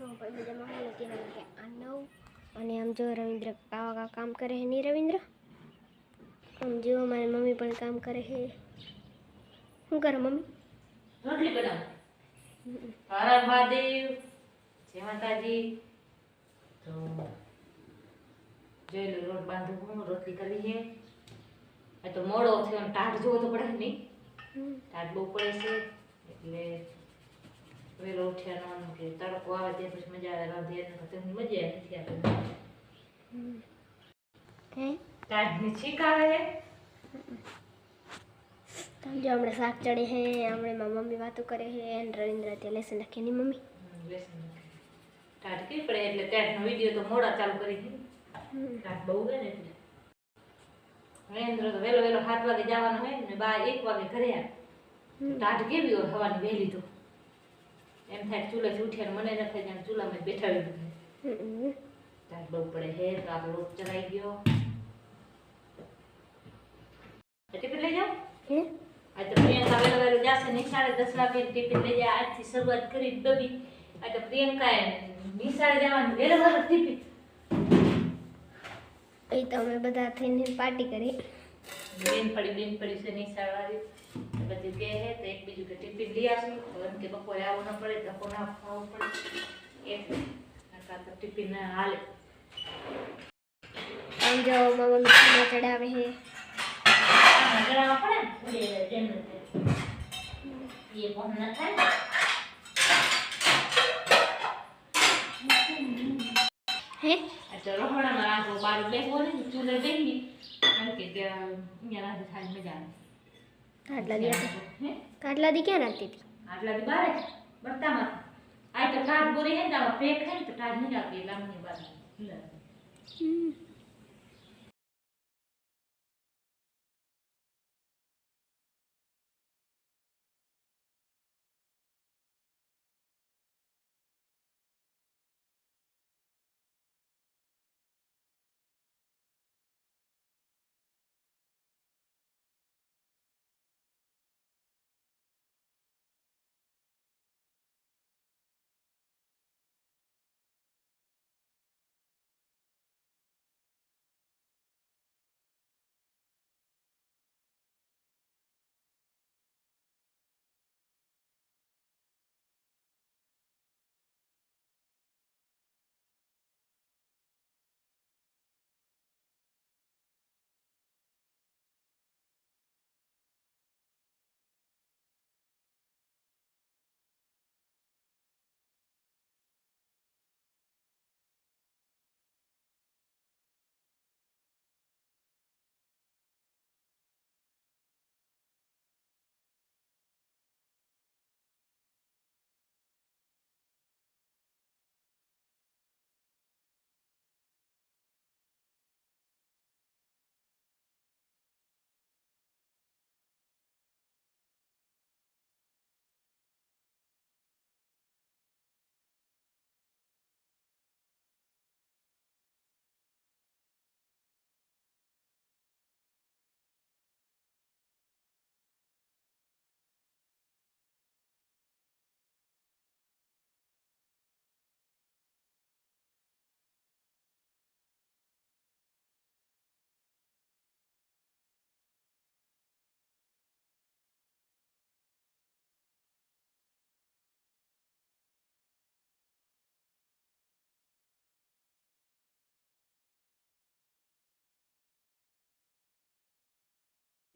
તો ભાઈ બધા નથી વાગે આ નવ અને આમ જો રવિન્દ્ર કાકા કામ કરે છે નહીં રવિન્દ્ર? આમ જો મારી મમ્મી પણ કામ કરે છે શું કરે મમ્મી? રોટલી બનાવ. હર મહાદેવ જય માતાજી. તો જોઈ લો રોટ બાંધું હું રોટલી કરી છે આ તો મોડો થયો ટાટ જોવો તો પડે નહીં? ટાટ બહુ પડે છે એટલે વેલો ઉઠ્યાનો આમ કે તડકો આવે તે પછી મજા આવે રાંધીએ તો મજા નથી આવે. હે? ટાઢની છીક આવે જો હમણાં શાક ચડે છે હમણાં મારા મમ્મી વાતો કરે હે અને રવિન્દ્ર ત્યાં લેસન નાખે ની મમ્મી? લેસન ટાઢ કેવી પડે? એટલે ટાઢનો વીડિયો તો મોડા ચાલુ કરી છે ટાઢ બહુ હોય ને એટલે. રવિન્દ્ર તો વેલો વેલો સાત વાગે જવાનું હોય ને બા એક વાગે ઘરે આવે. ટાઢ કેવી હોય હવાની વહેલી તો? એમ થાય ચૂલે જ ઉઠે મને ન થાય જાણે ચૂલામાં બેઠાવી દઉં તાર બહુ પડે હે તો આપણો રોટ ચડાઈ ગયો. ટિફિન લઈ જાઓ? આ તો પ્રિયંકા વેલા વેલા જશે નિશાળે દસ વાગે ટિફિન લઈ જાય. આજથી શરૂઆત કરી ડબી આ તો પ્રિયંકા એ નિશાળે જવાનું વેલા વેલા ટિફિન. એ તો અમે બધા થઈને પાર્ટી કરી. બેન પડી બેન પડી છે નિશાળ વાળી બધું કે હે તો એક બીજું કે ટિફિન લઈ આવશું. એમ કે બપોરે આવવું ન પડે તો ના ખાવો પડે. એટલે નકર તો ટિફિન ના હાલે. આમ જો મારી મમ્મી ખાના ચડાવે આમાં જણાવવા પડે ને? જેમ એ બહુ ના થાય હે? તો રહોડામાં રાંધો બાર બેસવો ને ચૂલે બેસી કારણ કે ત્યાં અહીંયા રાંધે થાય મજા આટલા દી આવે હે આટલા દી ક્યાં નાખતી હતી? આટલા દી બારે બરતામાં આ તો કાટ બોરી હે તો પેક હે તો કાટ નહીં એટલે આમની બાજુ.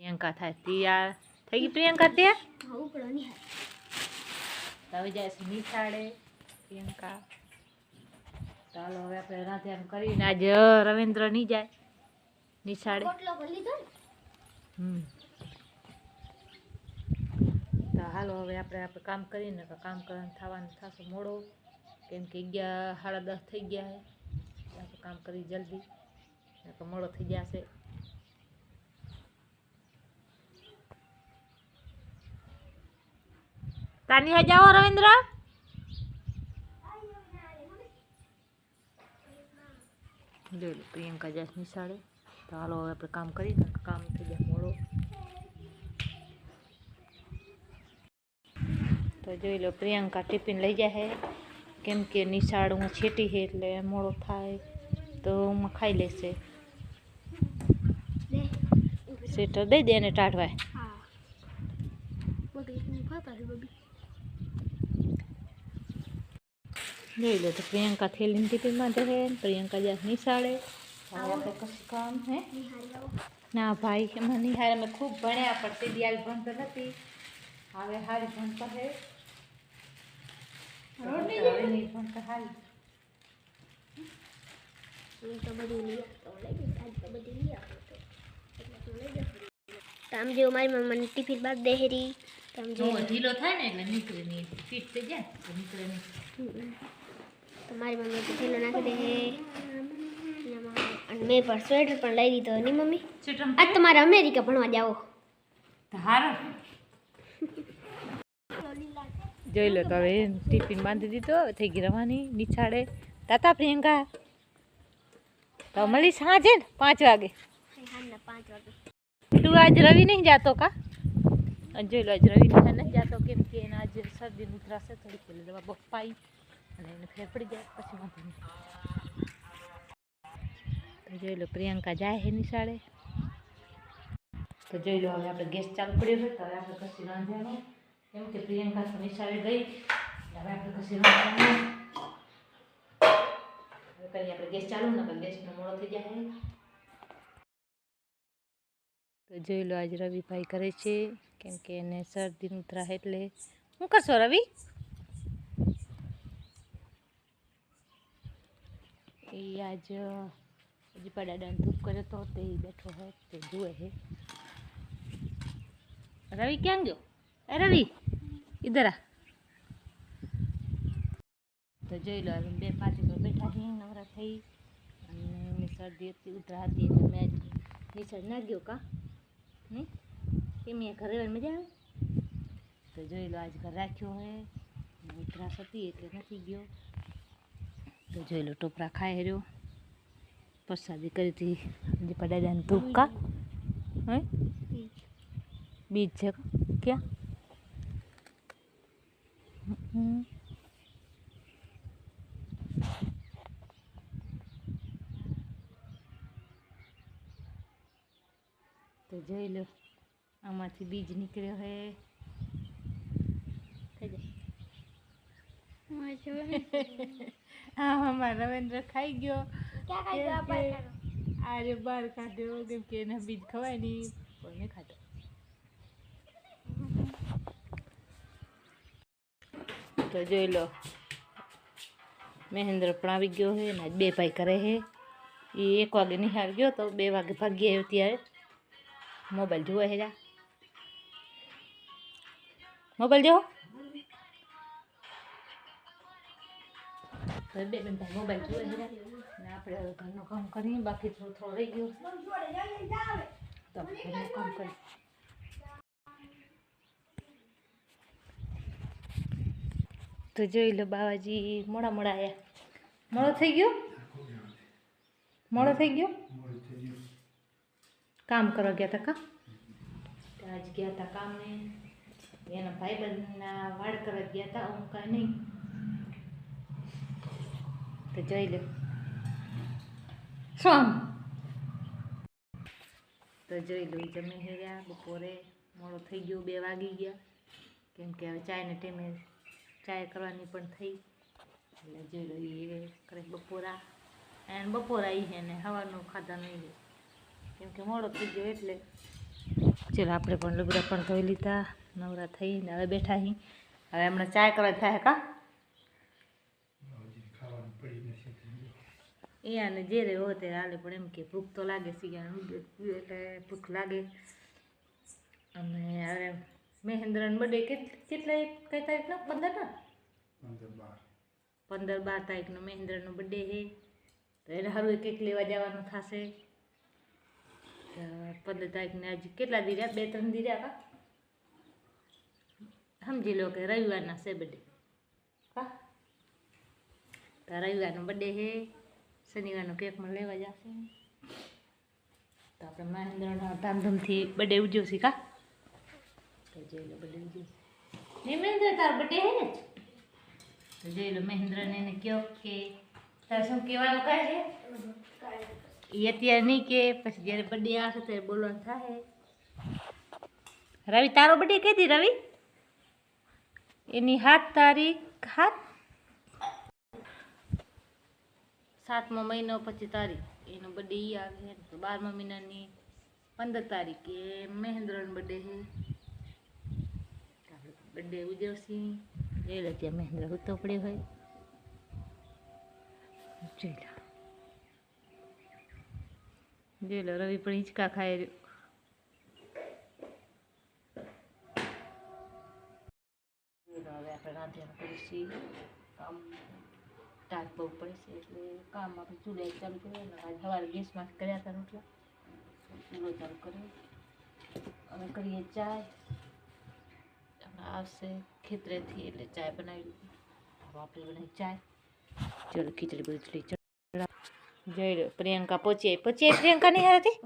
પ્રિયંકા થાય તૈયાર થઈ ગઈ પ્રિયંકા તૈયાર હવે જાય છે નિશાળે પ્રિયંકા. ચાલો હવે આપણે રાધ્યાન કરીને આજે રવિન્દ્ર નહીં જાય નિશાળે. હમ. તો હાલો હવે આપણે આપણે કામ કરીને કામ કરવાનું થવાનું થશે મોડો. કેમ કે અગિયાર, સાડા દસ થઈ ગયા છે. આપણે કામ કરી જલ્દી. મોડો થઈ જશે. તાની જાઓ રવિન્દ્ર જોઈ લો પ્રિયંકા જાય છે નિશાળે તો હાલો હવે આપણે કામ કરી નાખીએ. કામ થઈ જાય મોડો તો જોઈ લો પ્રિયંકા ટિફિન લઈ જાય છે કેમ કે નિશાળ હું છેટી છે એટલે મોડો થાય તો હું ખાઈ લેશે। દે સ્વેટર દઈ દે અને ટાઢવાય। હા. બબી હું ખાતા છે બબી. જોઈ લો તો પ્રિયંકા થેલીને ટિફિનમાં દે છે પ્રિયંકા જાય નિશાળે હવે આપણે કશું કામ હે નિહારી આવો ના ભાઈ એમાં નિહાળ અમે ખૂબ ભણ્યા પણ તે દિયાલ ભણતો નથી હવે હારી ભણતો હે હવે નહીં ભણતો હારી હું તો બધું લઈ આવતો લઈ જઈશ આજ તો બધું લઈ આવતો તો એટલે તું લઈ જશે તો આમ જેવું મારી મમ્માની ટિફિન બાદ દેહરી તો આમ જો જેવું ઢીલો થાય ને એટલે નીકળે નહીં ફીટ થઈ જાય તો નીકળે નહીં હમ. તો મારી મમ્મી તો થેલો નાખી દે હે અને મેં પણ સ્વેટર પણ લઈ લીધો ની મમ્મી. આજ તમારે અમેરિકા ભણવા જાઓ. જોઈ લો તો હવે ટિફિન બાંધી દીધો થઈ ગઈ રવાની નિછાડે તાતા પ્રિયંકા તો મળી સાંજે ને પાંચ વાગે. તું આજ રવિ નહીં જાતો કા? જોઈ લો આજ રવિ નહીં જાતો કેમ કે એને આજે શરદી ઉતરાશે થોડીક દવા બપાઈ અને એને ફેફડી જાય, પછી વાંધો નહીં. જોઈ લો, પ્રિયંકા જાય હે નિશાળે. તો જોઈ લો, હવે આપણે ગેસ ચાલુ કર્યો છે, તો હવે આપણે કશી રાંધવાનું. કેમ કે પ્રિયંકા તો નિશાળે ગઈ હવે આપણે કશી રાંધવાનું. હવે કરીએ આપણે ગેસ ચાલુ ને ગેસનો મોડો થઈ જાય તો જોઈ લો, આજ રવિભાઈ કરે છે, કેમ કે એને શરદી ઉતરા એટલે. શું કરશો રવિ? એ આજ હજી પડાડાને ધૂપ કર્યો તો તે બેઠો હોય, તે જુએ છે રવિ, ક્યાં ગયો? એ રવિ ઇધર આ. તો જોઈ લો, હવે બે પાછી પર બેઠા છીએ નવરા થઈ. અને એમની શરદી હતી ઉતરા હતી, એટલે મેં આજ નિસળ ના ગયો કા? હમ કેમ અહીંયા ઘરે રહેવાની મજા આવે? તો જોઈ લો, આજ ઘર રાખ્યો હે. ને ઉતરાસ હતી, એટલે નથી ગયો. તો જોઈ લો, ટોપરા ખાઈ રહ્યો. પ્રસાદી કરી હતી જે પડાદાને ધોકા હે? બીજ છે ક્યાં? તો જોઈ લો, આમાંથી બીજ નીકળ્યો હે. થઈ જાય? હા અમારા રવેન્દ્ર ખાઈ ગયો ક્યાં ખાઈ ગયો કેમ કે આપણે? આરે બાર કાઢ્યો કેમ કે એને બીજ ખવાય નહીં પણ મેં ખાધો તો જોઈ લો મહેન્દ્ર પણ આવી ગયો છે ને આજ બે ભાઈ કરે છે. એ એક વાગે નિહાળ ગયો તો બે વાગે ભાગી આવ્યો ત્યારે. મોબાઈલ જોવે છે જા. મોબાઈલ જોવો તો બે બેન ભાઈ મોબાઈલ જોવે છે ને આપણે ઘરનું કામ કરીએ બાકી થોડું થોડું રહી ગયું તો ઘરનું કામ કરીએ તો જોઈ લો બાવાજી મોડા મોડા આવ્યા મોડો થઈ ગયો મોડો થઈ ગયો કામ કરવા ગયા હતા કા આજ ગયા હતા કામે એના ભાઈબંધના વાડ કરવા ગયા હતા હું કાંઈ નહીં તો જોઈ લો. શું તો જોઈ લો જમીન હેર્યા બપોરે. મોડો થઈ ગયો, બે વાગી ગયા. કેમ કે હવે ચાયને ટાઈમે ચાય કરવાની પણ થઈ. એટલે જોઈ લો એ કરે બપોરા. એને બપોરા એ છે ને હવાનું ખાધા નહીં કેમ કે મોડો થઈ ગયો એટલે. ચલો, આપણે પણ લુગડા પણ ધોઈ લીધા. નવરા થઈને હવે બેઠા અહીં હવે હમણાં ચાય કરવા થાય કા? એ આને જે રે હોય તે હાલે. પણ એમ કે ભૂખ તો લાગે સિગાનું એટલે ભૂખ લાગે. અને હવે મહેન્દ્રન બર્થડે કેટલા કઈ તારીખનો? પંદર ના પંદર બાર તારીખનો મહેન્દ્રનો બર્થડે છે. તો એને સારું એક લેવા જવાનું થશે. તો પંદર તારીખને આજે કેટલા દી રહ્યા બે ત્રણ દી રહ્યા કા? સમજી લો કે રવિવારના છે બર્થડે કા? તો રવિવારનો બર્થડે છે. શનિવારનો કેકમાં લેવા જશે. તો આપણે મહેન્દ્રના ધામધૂમથી બર્થડે ઉજવશે કા? તો જોઈ લો બર્થડે ઉજવશે. મહેન્દ્ર, તાર બર્થડે હે ને? તો જોઈ લો, મહેન્દ્રને એને કહો કે તાર શું કહેવાનું કહે છે? એ અત્યારે નહીં કે પછી જ્યારે બર્થડે આવશે ત્યારે બોલવાનું થાય. રવિ, તારો બર્થડે કહી દી રવિ? એની સાત તારીખ, સાત સાતમો મહિનો પછી તારીખ. એનો બર્થડે એ આવે તો બારમા મહિનાની પંદર તારીખે મહેન્દ્રનો બર્થડે છે. આપણે બર્થડે ઉજવશી. જોઈ લો ત્યાં મહેન્દ્ર ઉતો પડ્યો હોય. જોઈ લો. રવિ પણ હિંચકા ખાઈ રહ્યો. હવે આપણે રાંધવાનું કરીશું. તાપ બહુ પડે છે એટલે કામ આપણે ચૂલે ચાલુ કરીએ ને આજ સવારે ગેસમાં કર્યા હતા રોટલા. ચૂલો ચાલુ કરીએ. અમે કરીએ ચાય. હમણાં આવશે ખેતરેથી એટલે ચાય બનાવી લીધી. હવે આપણે બનાવી ચાય. ચલો ખીચડી બીચડી ચડા. જોઈ લો પ્રિયંકા પહોંચી આવી. પહોંચી આવી પ્રિયંકા નહીં હારેથી?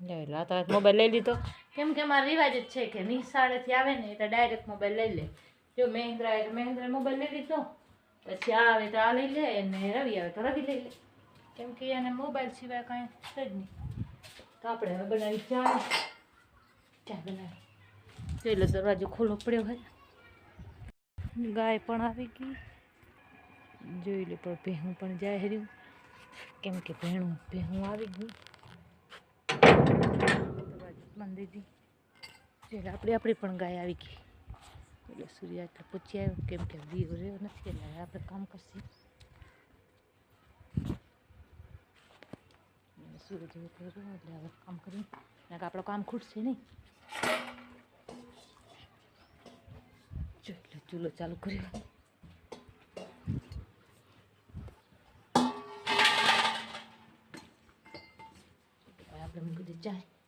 જોઈ લો આ તો મોબાઈલ લઈ લીધો. કેમ કે અમારો રિવાજ જ છે કે નિશાળેથી આવે ને એટલે ડાયરેક્ટ મોબાઈલ લઈ લે. જો મહેન્દ્રા આવે તો મહેન્દ્રા મોબાઈલ લઈ લીધો. પછી આ આવે તો આ લઈ લે અને રવિ આવે તો રવિ લઈ લે. કેમ કે એને મોબાઈલ સિવાય કાંઈ છે જ નહીં. તો આપણે હવે બનાવી ચા. ચા બનાવી. જોઈ લો, દરવાજો ખોલો પડ્યો હોય. ગાય પણ આવી ગઈ. જોઈ લે, પણ ભેહું પણ જાય રહ્યું. કેમ કે ભેણું, ભેહું આવી ગયું લો, આપણે આપણી પણ ગાય આવી ગઈ. એટલે સૂર્યાસ્ત પૂછી આવ્યો કેમ કે દીવો રહ્યો નથી એટલે હવે આપણે કામ કરશું અને સૂરજ જેવો થયો રહ્યો એટલે હવે કામ કરી કારણ કે આપણું કામ ખૂટશે નહીં જોઈ લો ચૂલો ચાલુ કર્યો હવે આપણે મૂકી દઈએ ચાય કઈ ખબર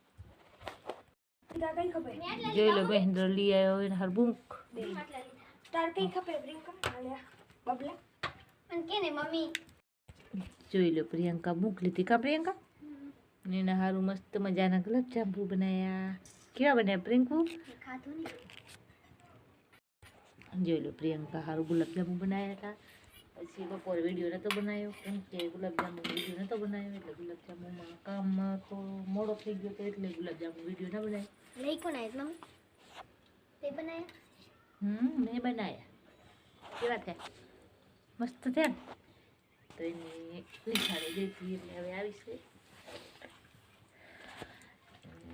જોઈ લો મહેન્દ્ર લઈ આવ્યો એને હાર બુંક તાર કઈ ખપે પ્રિયંકા બબલા? અને કે ને મમ્મી? જોઈ લો પ્રિયંકા બુંક લીધી કા પ્રિયંકા? ને એના હારું મસ્ત મજાના ગુલાબ જાંબુ બનાયા. કેવા બનાયા પ્રિયંકુ? ખાધું ને. જોઈ લો પ્રિયંકા હારું ગુલાબ જાંબુ બનાયા હતા. પછી બપોર વીડિયો નહોતો બનાવ્યો કેમ કે ગુલાબ જાંબુ વીડિયો નહોતો બનાવ્યો એટલે ગુલાબ જાંબુમાં કામમાં થોડો મોડો થઈ ગયો તો એટલે ગુલાબજાંબુ વીડિયો ના બનાય. નહીં કોણ આવ્યું તે બનાવ્યા હમ મેં બનાવ્યા કેવા થયા? મસ્ત થયા ને? તો એને નિશાળે ગઈ એટલે હવે આવી છે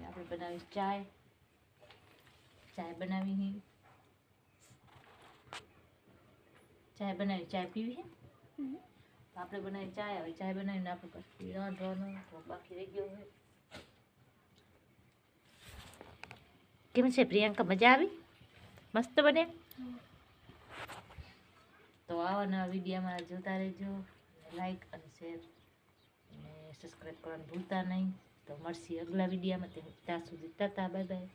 આપણે બનાવી ચાય. ચાય બનાવી હી. ચાય બનાવી ચાય પીવી હે? તો આપણે બનાવી ચાય હવે ચાય બનાવીને આપણે પછી રાંધવાનું બાકી રહી ગયો હોય કેમ છે પ્રિયંકા? મજા આવી? મસ્ત બને? તો આવા નવા વિડીયોમાં જોતા રહેજો. લાઈક અને શેર અને સબસ્ક્રાઈબ કરવાનું ભૂલતા નહીં. તો મળશે અગલા વિડીયામાં ત્યાં સુધી ટાટા બાય બાય